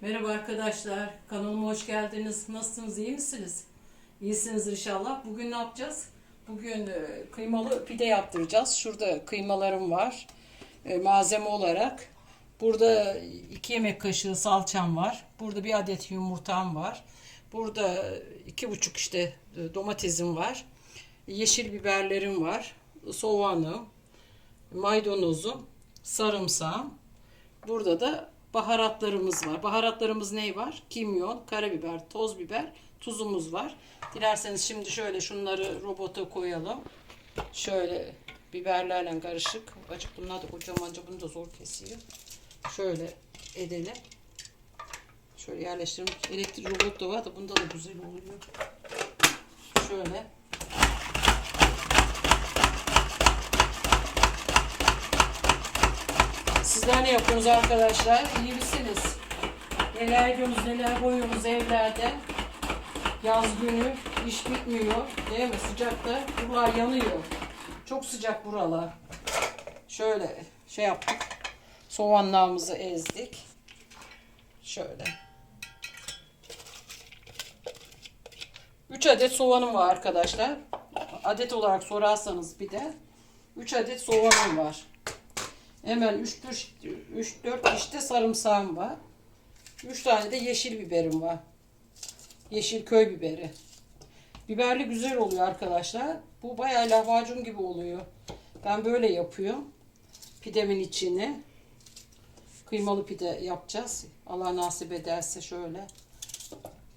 Merhaba arkadaşlar, kanalıma hoş geldiniz. Nasılsınız, iyi misiniz? İyisiniz inşallah. Bugün ne yapacağız? Bugün e, kıymalı pide yaptıracağız. Şurada kıymalarım var. E, malzeme olarak. Burada 2 yemek kaşığı salçam var. Burada bir adet yumurtam var. Burada iki buçuk işte e, domatesim var. Yeşil biberlerim var. Soğanım, maydanozum, sarımsağım. Burada da baharatlarımız var. Baharatlarımız ne var? Kimyon, karabiber, toz biber, tuzumuz var. Dilerseniz şimdi şöyle şunları robota koyalım. Şöyle biberlerle karışık. Acık bunlar da kocamanca bunu da zor kesiyor. Şöyle edelim. Şöyle yerleştirelim. Elektrik robot da var da bunda da güzel oluyor. Şöyle. Sizler ne arkadaşlar? İyi misiniz? Neler yapıyorsunuz, neler koyuyorsunuz evlerde? Yaz günü iş bitmiyor. Değil mi? Sıcakta buralar yanıyor. Çok sıcak buralar. Şöyle şey yaptık. Soğanlarımızı ezdik. Şöyle. 3 adet soğanım var arkadaşlar. Adet olarak sorarsanız bir de 3 adet soğanım var. Hemen 3-4 işte sarımsağım var. 3 tane de yeşil biberim var. Yeşil köy biberi. Biberli güzel oluyor arkadaşlar. Bu bayağı lahmacun gibi oluyor. Ben böyle yapıyorum. Pidemin içine. Kıymalı pide yapacağız. Allah nasip ederse şöyle.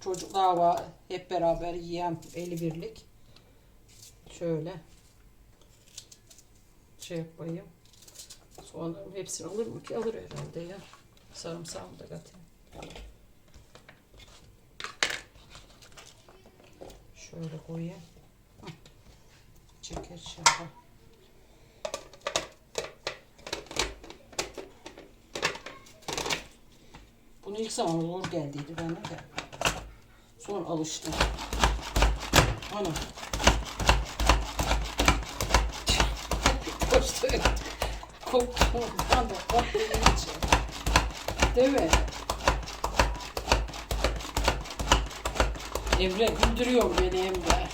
Çocuklar var. Hep beraber yiyen 51'lik. Şöyle. Şey yapayım. Soğanların hepsini alır mı ki? Alır herhalde ya. Sarımsağımı da katayım. Şöyle koyayım. Çeker şöyle. Bunu ilk zaman zor geldiydi bana da. Sonra alıştım. Ana. Koştu. Koptu iyice. Değil mi? Emre güldürüyor beni Emre.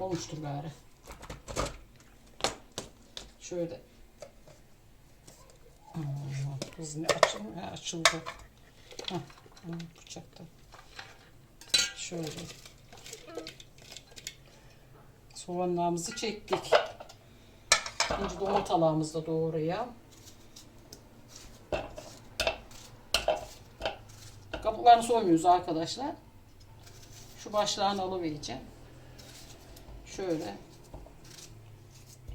Olmuştur gari. Şöyle. Ne açıldı? Ha, açıldı. Hah, bıçakta. Şöyle. Soğanlarımızı çektik. Şimdi domatalağımızı da doğrayalım. Kabuklarını soymuyoruz arkadaşlar. Şu başlarını alıvereceğim. Şöyle.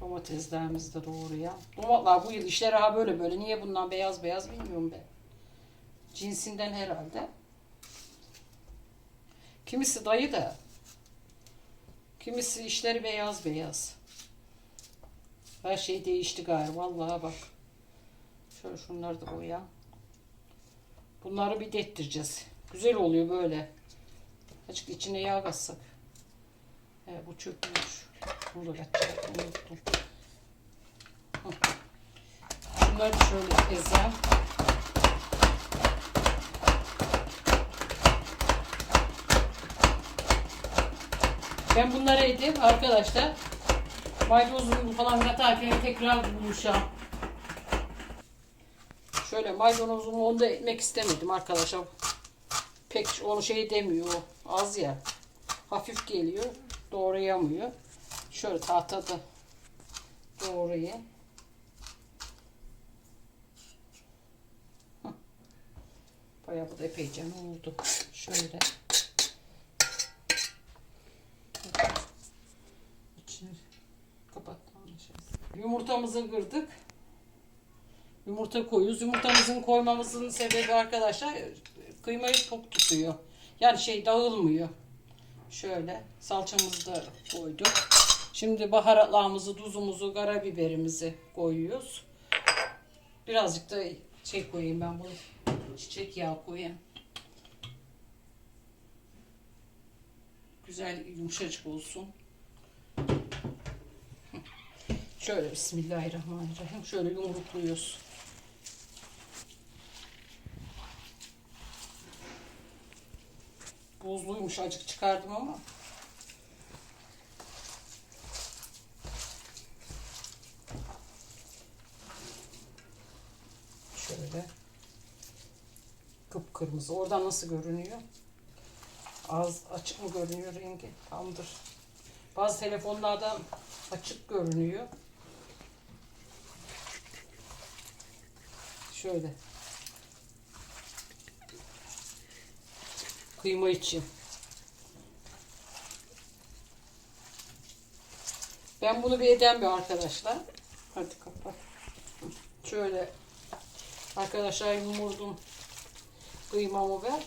Domateslerimizi de doğrayalım. Domatlar bu yıl işleri ha böyle böyle. Niye bundan beyaz beyaz bilmiyorum ben. Cinsinden herhalde. Kimisi dayı da. Kimisi işleri beyaz beyaz. Her şey değişti galiba. Vallahi bak. Şöyle şunları da koyalım. Bunları bir dettireceğiz. Güzel oluyor böyle. Açık içine yağ katsak. He, bu çökmüş. Bunu da katacağım. Unuttum. Da şöyle ezeceğim. Ben bunları edip arkadaşlar maydanozunu falan katarken tekrar buluşacağım. Şöyle maydanozumu onda etmek istemedim arkadaşlar. Pek onu şey demiyor. Az ya. Hafif geliyor. Doğrayamıyor. Şöyle tahtada doğrayayım. Bayağı bu da epeyce oldu. Şöyle. İçini kapattım. Yumurtamızı kırdık. Yumurta koyuyoruz. Yumurtamızın koymamızın sebebi arkadaşlar kıymayı tok tutuyor. Yani şey dağılmıyor. Şöyle salçamızı da koyduk. Şimdi baharatlarımızı, tuzumuzu, karabiberimizi koyuyoruz. Birazcık da şey koyayım ben bunu. Çiçek yağı koyayım. Güzel yumuşacık olsun. Şöyle Bismillahirrahmanirrahim. Şöyle yumrukluyoruz. Buzluymuş acık çıkardım ama. Şöyle. Kıpkırmızı. Oradan nasıl görünüyor? Az açık mı görünüyor rengi? Tamdır. Bazı telefonlardan açık görünüyor. Şöyle. Kıyma için. Ben bunu bir eden bir arkadaşlar. Hadi kapat. Şöyle arkadaşlar yumurdum kıymamı ver.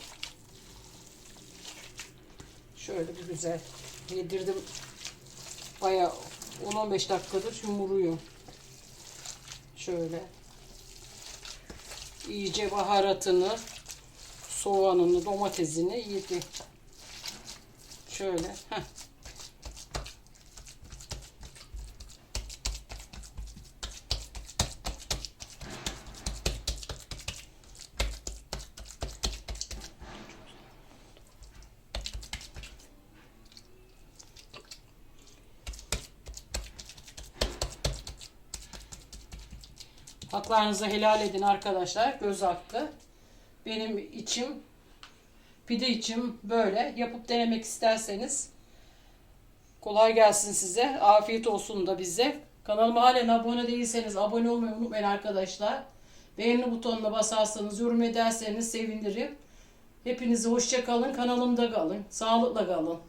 Şöyle bir güzel yedirdim. Baya 10-15 dakikadır yumuruyor. Şöyle. İyice baharatını, soğanını, domatesini yedi. Şöyle. Heh. Haklarınızı helal edin arkadaşlar. Göz hakkı. Benim içim pide içim böyle. Yapıp denemek isterseniz kolay gelsin size. Afiyet olsun da bize. Kanalıma halen abone değilseniz abone olmayı unutmayın arkadaşlar. Beğeni butonuna basarsanız, yorum ederseniz sevinirim. Hepinize hoşça kalın. Kanalımda kalın. Sağlıkla kalın.